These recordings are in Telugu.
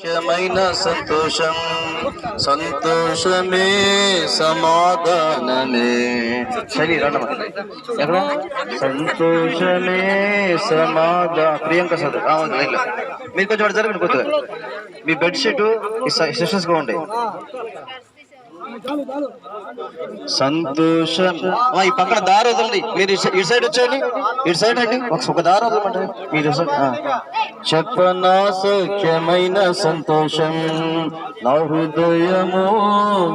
ముఖ్యమైన సంతోషం సంతోషమే సమాధానమే. సరే రండమ్మా. ఎక్కడ? సంతోషమే సమాధాన ప్రియాంక లైన్లో. మీరు కొంచెం జరగండి కొద్దిగా మీ బెడ్షీట్ సెషన్స్గా ఉంటాయి సంతోషం. ఈ పక్కన దారి వదలండి. మీరు ఇటు సైడ్ వచ్చేయండి. ఇటు సైడ్ అండి ఒక దారి వదలమంటే మీరు చెప్పనా సౌఖ్యమైన సంతోషం నా హృదయము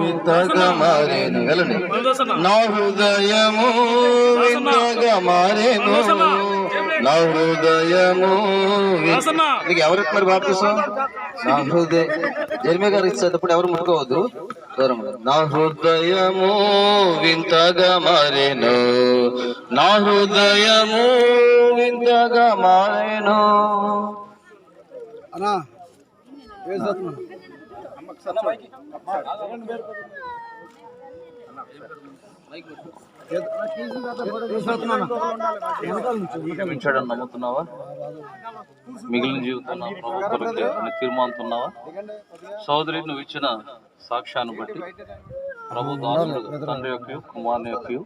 వింతగా మారేను. వెళ్ళండి. నా హృదయము వింతగా మారేను. నా హృదయము మీకు ఎవరికి మరి బాప్తిస్తాం నా హృదయ జర్మే గారు ఇచ్చేటప్పుడు ఎవరు ముట్టుకోవద్దు. నా హృదయము వింతగా మారేను. నా హృదయము వింతగా మారేను. అన్నా నమ్ముతున్నావా? మిగిలిన జీవితం నా ప్రభు కొరకే అని తీర్మానుతున్నావా సోదరి నువ్వు ఇచ్చిన సాక్ష్యాన్ని బట్టి ప్రభు దాసుడు తండ్రి యొక్క కుమారుని యొక్క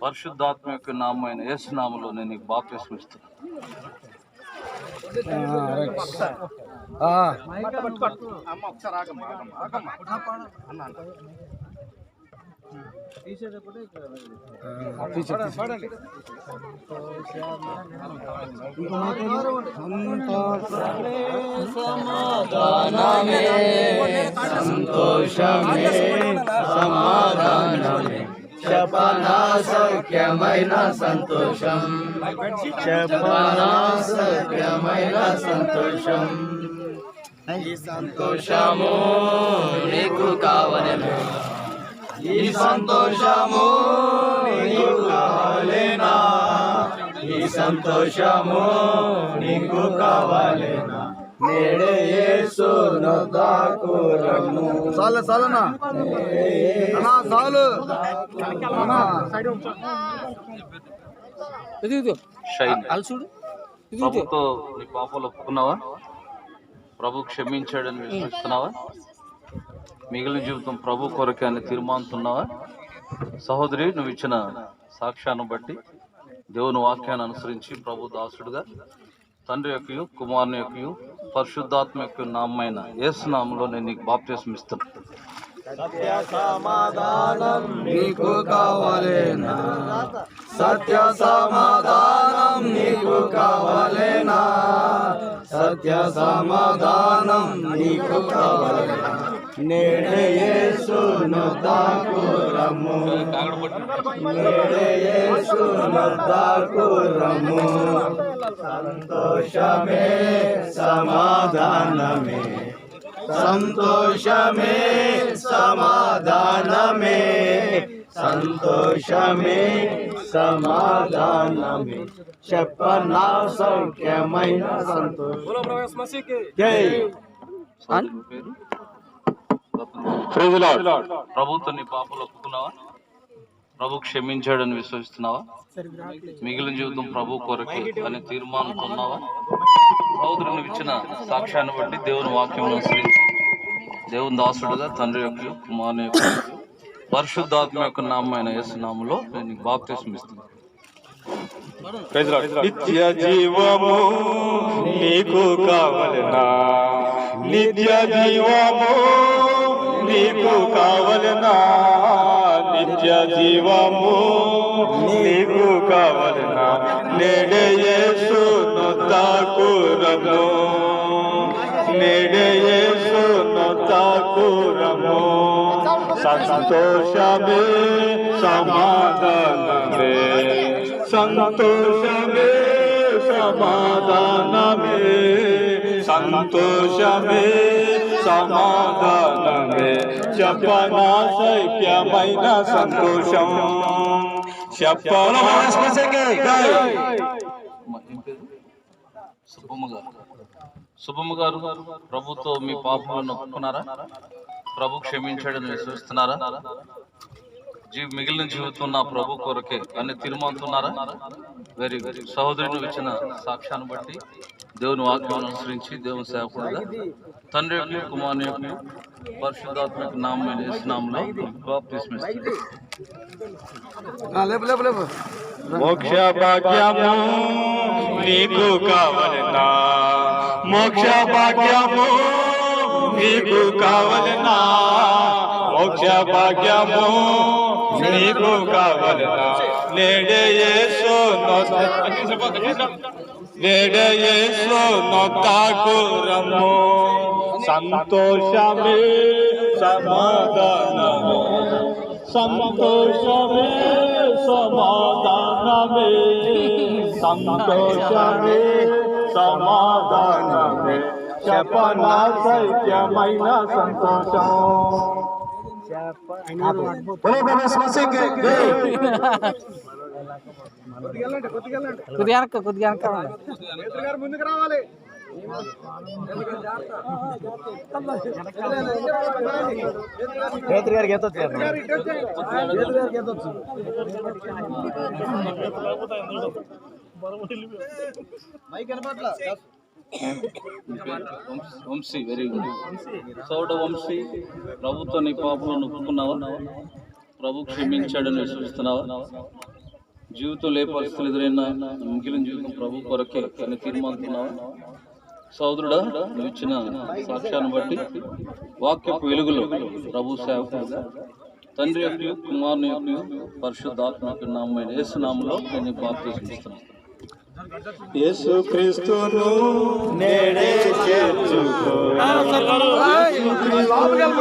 పరిశుద్ధాత్మ యొక్క నామైన యేసు నామలో నేను నీకు బాప్తిస్మ ఇస్తున్నాను చెప్పనా సౌఖ్యమైన సంతోషం చెప్పనా సౌఖ్యమైన సంతోషం ఈ సంతోషము నీకు కావలేను ఈ సంతోషము నీకు కావాలేనా? ఈ సంతోషము నీకు కావాలేనా? నేడే యేసు నొద్దకు రమ్ము చాలు చాలన్నా అన్నా చాలు. అన్నా. షైన్. ప్రభుతో నీ పాపలు ఒప్పుకున్నావా? ప్రభు క్షమించాడని విశ్వసిస్తున్నావా? మిగిలిన జీవితం ప్రభు కొరకే అని తీర్మానుతున్నావా సహోదరి నువ్వు ఇచ్చిన సాక్ష్యాన్ని బట్టి దేవుని వాక్యాన్ని అనుసరించి ప్రభు దాసుడుగా తండ్రి యొక్క కుమారుని యొక్క పరిశుద్ధాత్మ యొక్క నామైన యేసు నామంలో నేను నీకు బాప్తిస్మ ఇస్తున్నాను నీకు కావాలేనా? సత్య సమాధానం నీకు కావాలేనా? సత్య సమాధానం నీకు కావాలేనా? నేడే యేసును దాకు రమ్ము నేడే యేసును దాకు రమ్ము సంతోషమే సమాధానమే. సంతోషమే సమాధానమే. సంతోషమే సమాధానమే. చెప్పనా సౌఖ్యమైన సంతోషం. జై. ప్రభుత్వం నీ పాపలు ఒప్పుకున్నావా? ప్రభు క్షమించాడని విశ్వసిస్తున్నావా? మిగిలిన జీవితం ప్రభు కొరకే అని తీర్మానుకున్నావా సోదరు నువ్వు ఇచ్చిన సాక్ష్యాన్ని బట్టి దేవుని వాక్యం అనుసరించి దేవుని దాసుడుగా తండ్రి యొక్క కుమారుని యొక్క పరిశుద్ధాత్మ యొక్క నామైన యేసు నామంలో నేను నీకు బాప్తిస్మ ఇస్తున్నాను నిత్య జీవము నీకు కావలనా? నిత్య జీవము నీకు కావలనా? నిత్య జీవము నీకు కావలనా? నేడయేసు యేసు నొద్దాకు రము నేడే యేసు రము సంతోషమే సమాధానమే. సంతోషమే సమాధానమే. సంతోషమే సమాధానమే. చెప్పనా సైక్యమైన సంతోషం. చెప్పనా? సుబ్బమ్మ గారు సుబ్బమ్మ గారు ప్రభుతో మీ పాపలను ఒప్పుకున్నారా ప్రభు క్షమించాడని విశ్వసిస్తున్నారా జీ మిగిలిన జీవితం నా ప్రభు కొరకే అని తీర్మానుతున్నారా వెరీ గుడ్ సహోదరి నువ్వు ఇచ్చిన సాక్ష్యాన్ని బట్టి దేవుని వాక్యం అనుసరించి దేవుని సేవకుడుగా తండ్రి యొక్క కుమారుని యొక్క పరిశుద్ధాత్మక లేపు లేపు మోక్ష భాగ్యము నీకు కావలనా? మోక్ష భాగ్యము నీకు కావలనా? మోక్ష భాగ్యము నీకు కావలనా? నేడే యేసు నొ- నేడే యేసు నొత్తాకు రమ్ము సంతోషమే సమాధానము సంతోషమే సమాధానమే సంతోషమే సమాధానమే చెప్పన సైక్యమైన సంతోషం కొద్దిగా కొద్దిగా ముందుకు రావాలి. గారికి ఎంత వంశీ వెరీ గుడ్. సౌట వంశీ ప్రభుత్వ నిపాపులను ఒప్పుకున్నావా? ప్రభు క్షమించాడని విశ్వసిస్తున్నావా జీవితంలో ఏ పరిస్థితులు ఎదురైనా మిగిలిన జీవితం ప్రభు కొరకే అని తీర్మానిస్తున్నావా? సోదరుడా నువ్వు ఇచ్చిన సాక్ష్యాన్ని బట్టి వాక్యపు వెలుగులో ప్రభు సేవకుడుగా తండ్రి యొక్క కుమారుని యొక్క పరిశుద్ధాత్మక నామైన యేసునామంలో నేను బాప్తిస్తున్నాను యేసు క్రీస్తును నేడే చేర్చుకో యేసు క్రీస్తును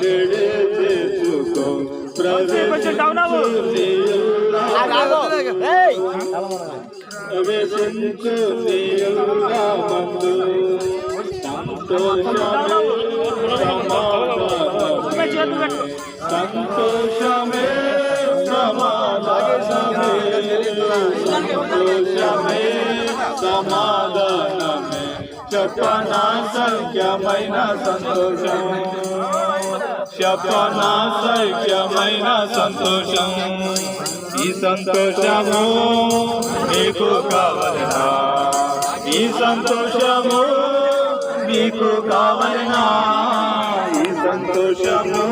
నేడే చేర్చుకో ప్రవేశించు నీయుగా మందు సంతోషమే సమాధానమే సంతోషమే సమాధానమే చెప్పన సఖ్యమైన సంతోషం చెప్పన సఖ్యమైన సంతోషం ఈ సంతోషము నీకు కావలనా ఈ సంతోషము నీకు కావలనా ఈ సంతోషము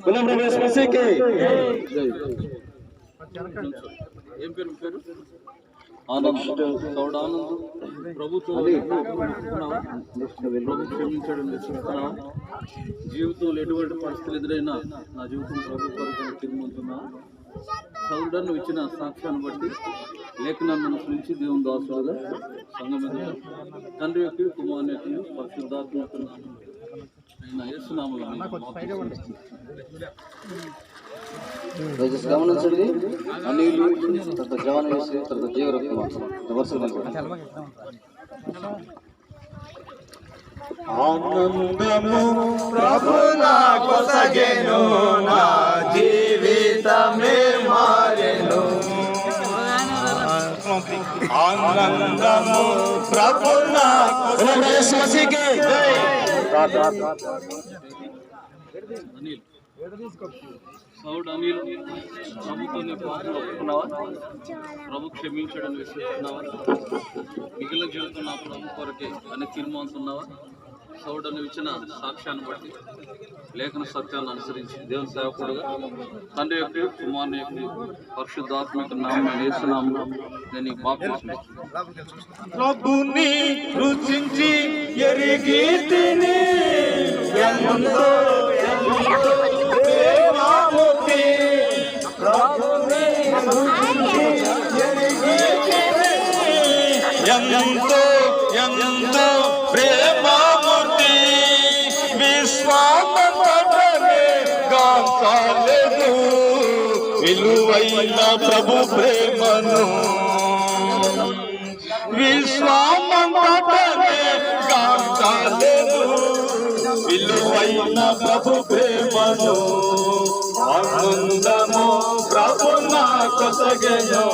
बोलो प्रभु मसीह के ఏం పేరు పేరు? ఆనంద్ ప్రభుత్వం ప్రభు క్షమించడం జీవితంలో ఎటువంటి పరిస్థితులు ఎదురైనా నా జీవితం ప్రభు కొరకు తిరుగుతున్నా సౌడ నువ్వు ఇచ్చిన సాక్ష్యాన్ని బట్టి లేఖనాన్ని అనుసరించి దేవుని దాసులుగా ఎదుట తండ్రి యొక్క కుమారుని యొక్క పరిశుద్ధాత్మక దయచేసి గమనించండి అనిలు తర్వాత జవాన్ వేసి తర్వాత జీవరత్న. వరుసలు ఆనందము ప్రభున కొసగెను నా జీవితమే మారెను. ఆనందము ప్రభున बोलो సౌడ్ అనిల్ ప్రభుత్వం ఒప్పుకున్నావా? ప్రభు క్షమించడం విశ్వస్తున్నావా మిగిలిన జీవితం నా ప్రభు కొరకే అనే తీర్మానిస్తున్నావా సౌడ్ ఇచ్చిన సాక్ష్యాన్ని బట్టి లేఖన సత్యాన్ని అనుసరించి దేవుని సేవకుడుగా తండ్రి యొక్క కుమారుని యొక్క పరిశుద్ధాత్మక నామం వేస్తున్నాము నేను ఈ బాప్తిస్మం ప్రభుని రుచించి ఎరిగి తిని ఎంతో ఎంతో ఎంతో ఎంతో చాలదు విలువైన ప్రభు ప్రేమను విశ్వామంతటనే కాలేదు విలువైన ప్రభు ప్రేమను ఆనందము ప్రభు నా కొసగను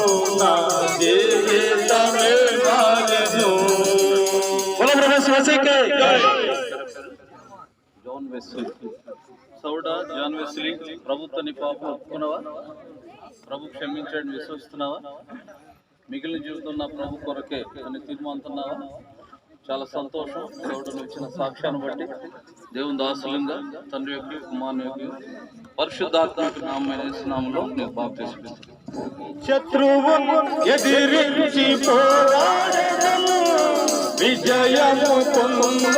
నా జీవితమే మారను జోన్ వెస్సు సౌడా జాన్ వెస్లీ ప్రభుత్వ నిపాపు ఒప్పుకున్నావా? ప్రభు క్షమించాడని విశ్వస్తున్నావా మిగిలిన జీవితం నా ప్రభు కొరకే అని తీర్మానుతున్నావా చాలా సంతోషం దేవుడు ఇచ్చిన సాక్ష్యాన్ని బట్టి. దేవుని దాసులంగా తండ్రి యొక్క కుమారుని యొక్క పరిశుద్ధాత్మక నామైన నామంలో నీకు బాగు తీసుకుంటాను ఎదిరించి విజయము పొంద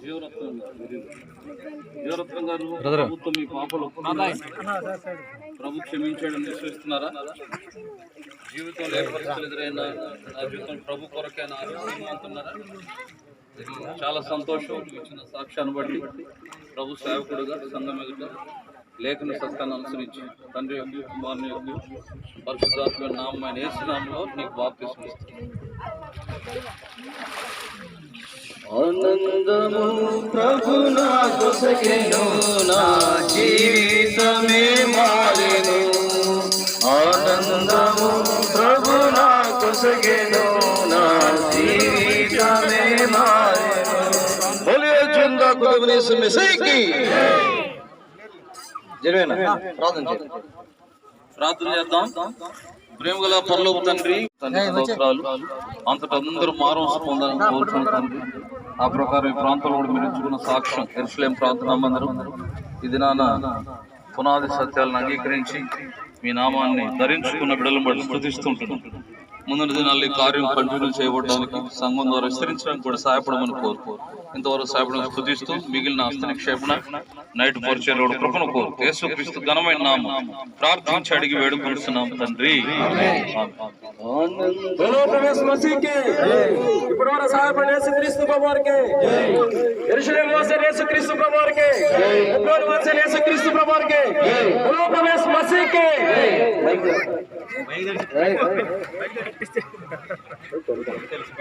జీవరత్నం గారు ప్రభుత్వం మీ పాపలు ఒప్పుకున్నారా? ప్రభు క్షమించాడని విశ్వసిస్తున్నారా జీవితంలో ఏ పరిస్థితులు ఎదురైనా నా జీవితం ప్రభు కొరకైనా తీర్మానుతున్నారా చాలా సంతోషం ఇచ్చిన సాక్ష్యాన్ని బట్టి ప్రభు సేవకుడుగా సంఘం ఎదుట లేఖన సత్యాన్ని అనుసరించి తండ్రి యొక్క కుమారుని యొక్క పరిశుద్ధాత్మ నామైన ఏసునామంలో నీకు ఇస్తున్నాను ఆనందము ప్రభు నాకు సగెను నా జీవితమే మారెను. ఆనందము ప్రభు నాకు సగెను నా జీవితమే మారెను. బోలియో జిందా కుదుబని సుమిసైకి జరివేనా ప్రార్థన చేయండి. ప్రార్థన చేద్దాం. ప్రేమగల పరలోక తండ్రి తండ్రి స్తోత్రాలు అంతటా అందరూ మారోసు పొందాలని తండ్రి. ఆ ప్రకారం ఈ ప్రాంతంలో కూడా మీరు ఇచ్చుకున్న సాక్ష్యం ఎరుసలేం ప్రార్థన మందిరం ఇది నాన్న పునాది సత్యాలను అంగీకరించి మీ నామాన్ని ధరించుకున్న బిడ్డలను బట్టి స్థుతిస్తుంటున్నాను ముందు దినాల్లో ఈ కార్యం కంటిన్యూ చేయబడడానికి సంఘం ద్వారా విస్తరించడానికి కూడా సహాయపడమని కోరుకోరు ఇంతవరకు సహాయపడమని స్థుతిస్తూ మిగిలిన అస్తని క్షేపణ నైట్ పరిచయలో కృపను కోరు కేసు క్రీస్తు ఘనమైన ప్రార్థించి అడిగి వేడుకుంటున్నాం తండ్రి. ఇప్పుడు తెలుసు